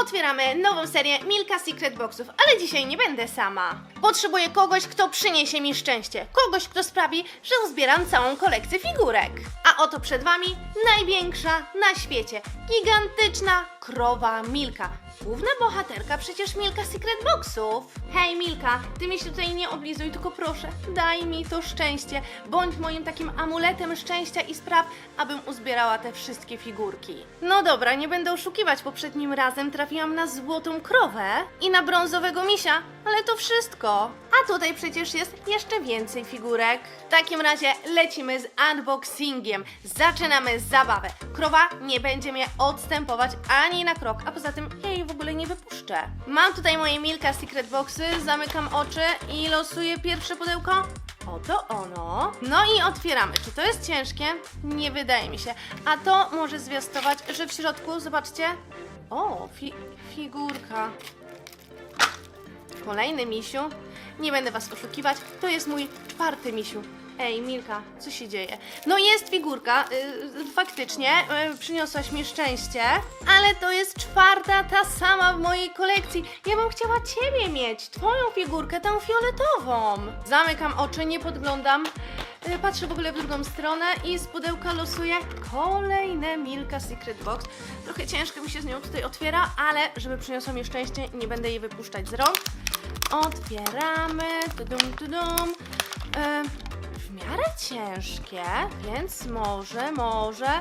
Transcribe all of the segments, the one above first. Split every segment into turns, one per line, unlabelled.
Otwieramy nową serię Milka Secret Boxów, ale dzisiaj nie będę sama. Potrzebuję kogoś, kto przyniesie mi szczęście. Kogoś, kto sprawi, że uzbieram całą kolekcję figurek. A oto przed Wami największa na świecie, gigantyczna krowa Milka. Główna bohaterka przecież Milka Secret Boxów. Hej Milka, ty mi się tutaj nie oblizuj, tylko proszę, daj mi to szczęście. Bądź moim takim amuletem szczęścia i spraw, abym uzbierała te wszystkie figurki. No dobra, nie będę oszukiwać, poprzednim razem trafiłam na złotą krowę i na brązowego misia, ale to wszystko. A tutaj przecież jest jeszcze więcej figurek. W takim razie lecimy z unboxingiem. Zaczynamy zabawę. Krowa nie będzie mnie odstępować ani na krok, a poza tym ja jej w ogóle nie wypuszczę. Mam tutaj moje Milka Secret Boxy, zamykam oczy i losuję pierwsze pudełko. Oto ono. No i otwieramy. Czy to jest ciężkie? Nie wydaje mi się. A to może zwiastować, że w środku, zobaczcie. O, fi figurka. Kolejny misiu. Nie będę was oszukiwać, to jest mój czwarty misiu. Ej, Milka, co się dzieje? No jest figurka, y, faktycznie, y, przyniosłaś mi szczęście, ale to jest czwarta, ta sama w mojej kolekcji. Ja bym chciała ciebie mieć, twoją figurkę, tę fioletową. Zamykam oczy, nie podglądam, y, patrzę w ogóle w drugą stronę i z pudełka losuję kolejne Milka Secret Box. Trochę ciężko mi się z nią tutaj otwiera, ale żeby przyniosła mi szczęście, nie będę jej wypuszczać z rąk. Otwieramy, tudum, tudum. E, miarę ciężkie, więc może, może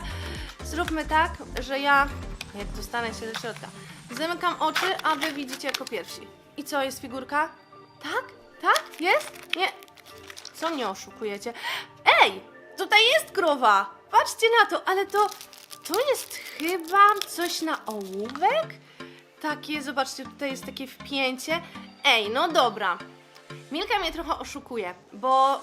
zróbmy tak, że ja, jak dostanę się do środka, zamykam oczy, a wy widzicie jako pierwsi. I co, jest figurka? Tak? Tak? Jest? Nie. Co mnie oszukujecie? Ej! Tutaj jest krowa! Patrzcie na to, ale to, to jest chyba coś na ołówek? Takie, zobaczcie, tutaj jest takie wpięcie. Ej, no dobra. Milka mnie trochę oszukuje, bo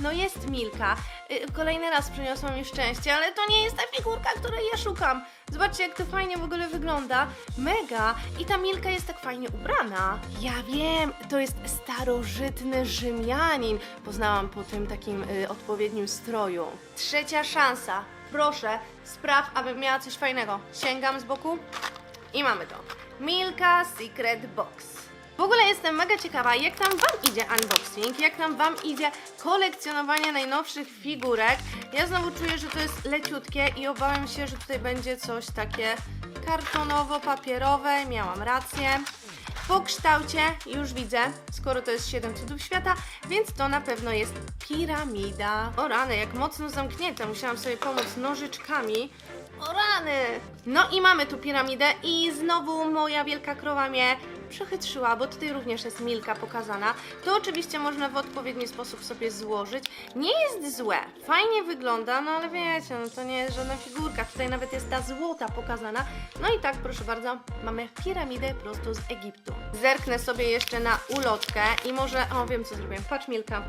no jest Milka. Y, Kolejny raz przyniosła mi szczęście, ale to nie jest ta figurka, której ja szukam. Zobaczcie, jak to fajnie w ogóle wygląda. Mega! I ta Milka jest tak fajnie ubrana. Ja wiem, to jest starożytny Rzymianin. Poznałam po tym takim y, odpowiednim stroju. Trzecia szansa. Proszę, spraw, abym miała coś fajnego. Sięgam z boku i mamy to. Milka Secret Box. Ogóle jestem mega ciekawa, jak tam Wam idzie unboxing, jak tam Wam idzie kolekcjonowanie najnowszych figurek. Ja znowu czuję, że to jest leciutkie i obawiam się, że tutaj będzie coś takie kartonowo-papierowe. Miałam rację. Po kształcie już widzę, skoro to jest 7 cudów świata, więc to na pewno jest piramida. O rany, jak mocno zamknięte, musiałam sobie pomóc nożyczkami. O rany! No i mamy tu piramidę i znowu moja wielka krowa mnie przechytrzyła, bo tutaj również jest milka pokazana. To oczywiście można w odpowiedni sposób sobie złożyć. Nie jest złe, fajnie wygląda, no ale wiecie, no to nie jest żadna figurka. Tutaj nawet jest ta złota pokazana. No i tak, proszę bardzo, mamy piramidę prosto z Egiptu. Zerknę sobie jeszcze na ulotkę i może, o wiem co zrobię. Patrz Milka,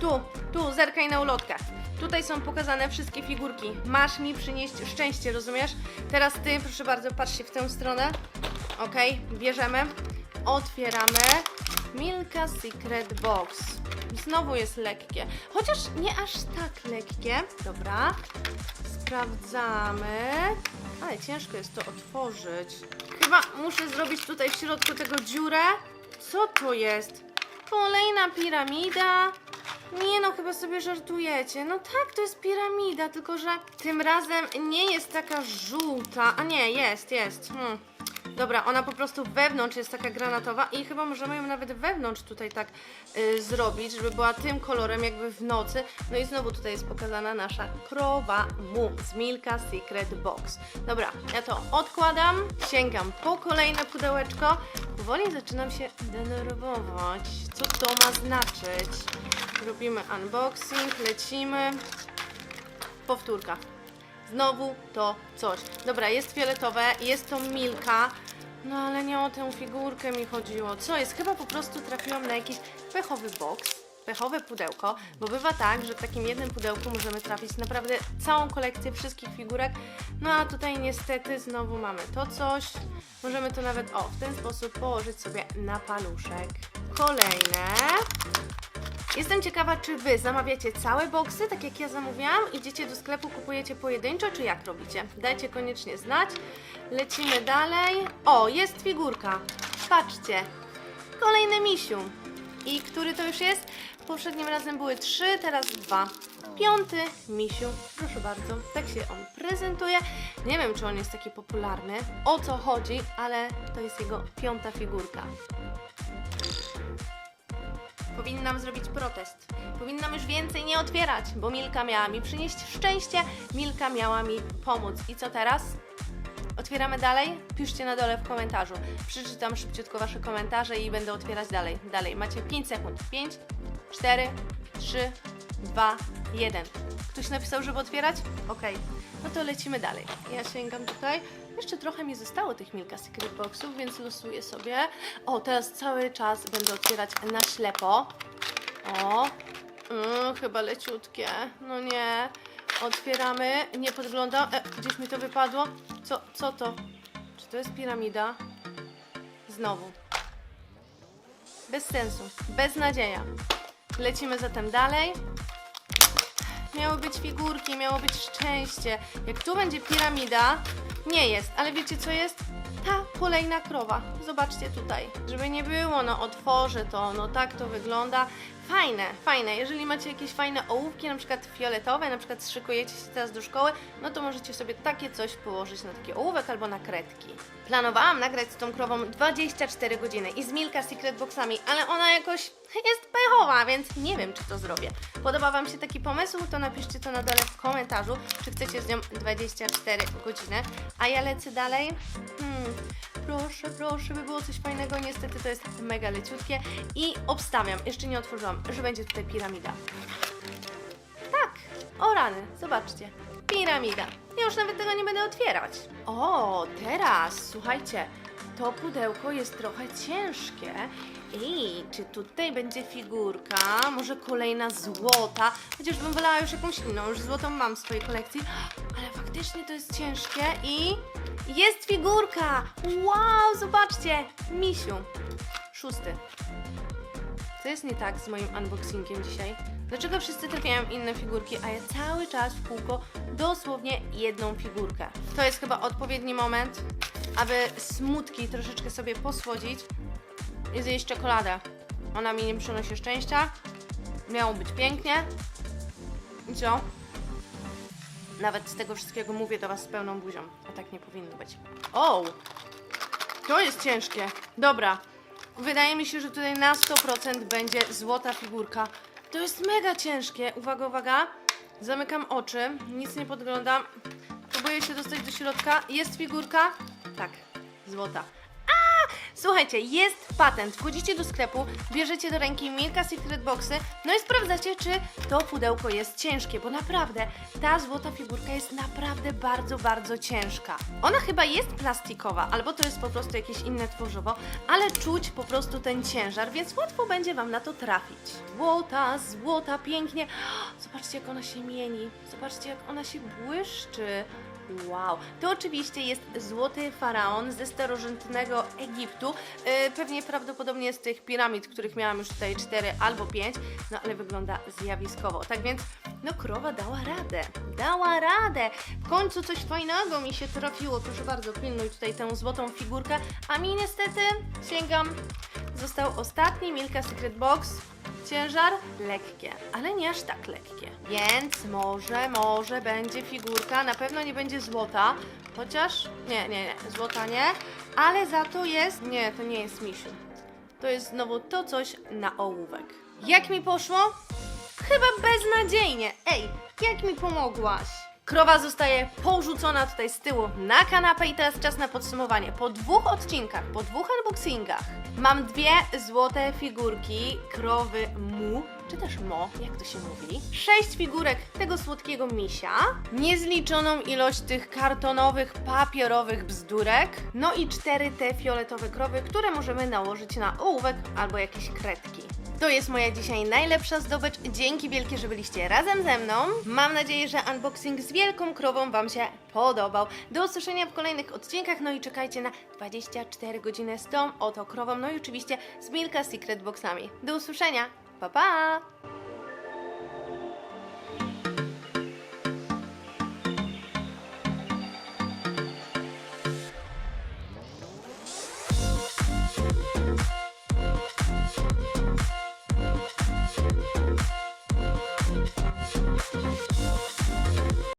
tu, tu, zerkaj na ulotkę. Tutaj są pokazane wszystkie figurki. Masz mi przynieść szczęście, rozumiesz? Teraz ty, proszę bardzo, patrz się w tę stronę. Ok, bierzemy, otwieramy. Milka Secret Box. Znowu jest lekkie, chociaż nie aż tak lekkie. Dobra, sprawdzamy. Ale ciężko jest to otworzyć. Chyba muszę zrobić tutaj w środku tego dziurę. Co to jest? Kolejna piramida. Nie no, chyba sobie żartujecie. No tak, to jest piramida, tylko że tym razem nie jest taka żółta. A nie, jest, jest. Hmm. Dobra, ona po prostu wewnątrz jest taka granatowa i chyba możemy ją nawet wewnątrz tutaj tak y, zrobić, żeby była tym kolorem jakby w nocy. No i znowu tutaj jest pokazana nasza krowa mu z Milka Secret Box. Dobra, ja to odkładam, sięgam po kolejne pudełeczko. Powoli zaczynam się denerwować. Co to ma znaczyć? Robimy unboxing, lecimy. Powtórka. Znowu to coś. Dobra, jest fioletowe, jest to Milka. No ale nie o tę figurkę mi chodziło. Co jest? Chyba po prostu trafiłam na jakiś pechowy box, pechowe pudełko, bo bywa tak, że w takim jednym pudełku możemy trafić naprawdę całą kolekcję wszystkich figurek. No a tutaj niestety znowu mamy to coś. Możemy to nawet, o, w ten sposób położyć sobie na paluszek. Kolejne. Jestem ciekawa, czy wy zamawiacie całe boksy, tak jak ja zamówiłam, idziecie do sklepu, kupujecie pojedynczo, czy jak robicie? Dajcie koniecznie znać. Lecimy dalej. O, jest figurka. Patrzcie. Kolejny misiu. I który to już jest? Poprzednim razem były trzy, teraz dwa. Piąty misiu, proszę bardzo, tak się on prezentuje. Nie wiem, czy on jest taki popularny, o co chodzi, ale to jest jego piąta figurka. Powinnam zrobić protest. Powinnam już więcej nie otwierać, bo Milka miała mi przynieść szczęście, Milka miała mi pomóc. I co teraz? Otwieramy dalej? Piszcie na dole w komentarzu. Przeczytam szybciutko Wasze komentarze i będę otwierać dalej. Dalej, macie 5 sekund. 5, 4, 3, 2, 1. Ktoś napisał, żeby otwierać? Okej, no to lecimy dalej. Ja sięgam tutaj. Jeszcze trochę mi zostało tych Milka Secret Boxów, więc losuję sobie. O, teraz cały czas będę otwierać na ślepo. O, mm, chyba leciutkie. No nie. Otwieramy. Nie podglądam. E, gdzieś mi to wypadło. Co, co to? Czy to jest piramida? Znowu. Bez sensu. Beznadzieja. Lecimy zatem dalej. Miały być figurki, miało być szczęście. Jak tu będzie piramida, nie jest, ale wiecie co jest? Kolejna krowa. Zobaczcie tutaj. Żeby nie było, no otworzę to, no tak to wygląda. Fajne, fajne. Jeżeli macie jakieś fajne ołówki, na przykład fioletowe, na przykład szykujecie się teraz do szkoły, no to możecie sobie takie coś położyć na taki ołówek albo na kredki. Planowałam nagrać z tą krową 24 godziny i z Milka Secret Boxami, ale ona jakoś jest pechowa, więc nie wiem, czy to zrobię. Podoba Wam się taki pomysł? To napiszcie to na dole w komentarzu, czy chcecie z nią 24 godziny. A ja lecę dalej. Hmm, proszę, proszę, by było coś fajnego. Niestety to jest mega leciutkie. I obstawiam, jeszcze nie otworzyłam, że będzie tutaj piramida. Tak, o rany, zobaczcie. Piramida. Ja już nawet tego nie będę otwierać. O, teraz, słuchajcie, to pudełko jest trochę ciężkie. I czy tutaj będzie figurka? Może kolejna złota? Chociaż bym wolała już jakąś inną, już złotą mam w swojej kolekcji. Ale faktycznie to jest ciężkie i jest figurka! Wow, zobaczcie! Misiu. Szósty. Co jest nie tak z moim unboxingiem dzisiaj? Dlaczego wszyscy trafiają inne figurki, a ja cały czas w kółko dosłownie jedną figurkę? To jest chyba odpowiedni moment, aby smutki troszeczkę sobie posłodzić i zjeść czekoladę. Ona mi nie przynosi szczęścia. Miało być pięknie. I co? Nawet z tego wszystkiego mówię do Was z pełną buzią, a tak nie powinno być. O! To jest ciężkie. Dobra. Wydaje mi się, że tutaj na 100% będzie złota figurka. To jest mega ciężkie. Uwaga, uwaga. Zamykam oczy, nic nie podglądam. Próbuję się dostać do środka. Jest figurka? Tak, złota. Słuchajcie, jest patent. Wchodzicie do sklepu, bierzecie do ręki Milka Secret Boxy, no i sprawdzacie, czy to pudełko jest ciężkie, bo naprawdę ta złota figurka jest naprawdę bardzo, bardzo ciężka. Ona chyba jest plastikowa, albo to jest po prostu jakieś inne tworzywo, ale czuć po prostu ten ciężar, więc łatwo będzie Wam na to trafić. Złota, złota, pięknie. Zobaczcie, jak ona się mieni. Zobaczcie, jak ona się błyszczy. Wow, to oczywiście jest złoty faraon ze starożytnego Egiptu. Yy, pewnie prawdopodobnie z tych piramid, których miałam już tutaj 4 albo 5, no ale wygląda zjawiskowo. Tak więc, no krowa dała radę. Dała radę. W końcu coś fajnego mi się trafiło. Proszę bardzo, pilnuj tutaj tę złotą figurkę. A mi niestety, sięgam, został ostatni Milka Secret Box. Ciężar lekkie, ale nie aż tak lekkie. Więc może, może będzie figurka, na pewno nie będzie złota, chociaż nie, nie, nie, złota nie, ale za to jest, nie, to nie jest misiu. To jest znowu to coś na ołówek. Jak mi poszło? Chyba beznadziejnie. Ej, jak mi pomogłaś? Krowa zostaje porzucona tutaj z tyłu na kanapę i teraz czas na podsumowanie. Po dwóch odcinkach, po dwóch unboxingach mam dwie złote figurki krowy mu, czy też mo, jak to się mówi. Sześć figurek tego słodkiego misia, niezliczoną ilość tych kartonowych, papierowych bzdurek, no i cztery te fioletowe krowy, które możemy nałożyć na ołówek albo jakieś kredki. To jest moja dzisiaj najlepsza zdobycz. Dzięki wielkie, że byliście razem ze mną. Mam nadzieję, że unboxing z wielką krową Wam się podobał. Do usłyszenia w kolejnych odcinkach, no i czekajcie na 24 godziny z tą oto krową, no i oczywiście z Milka Secret Boxami. Do usłyszenia! Pa, pa!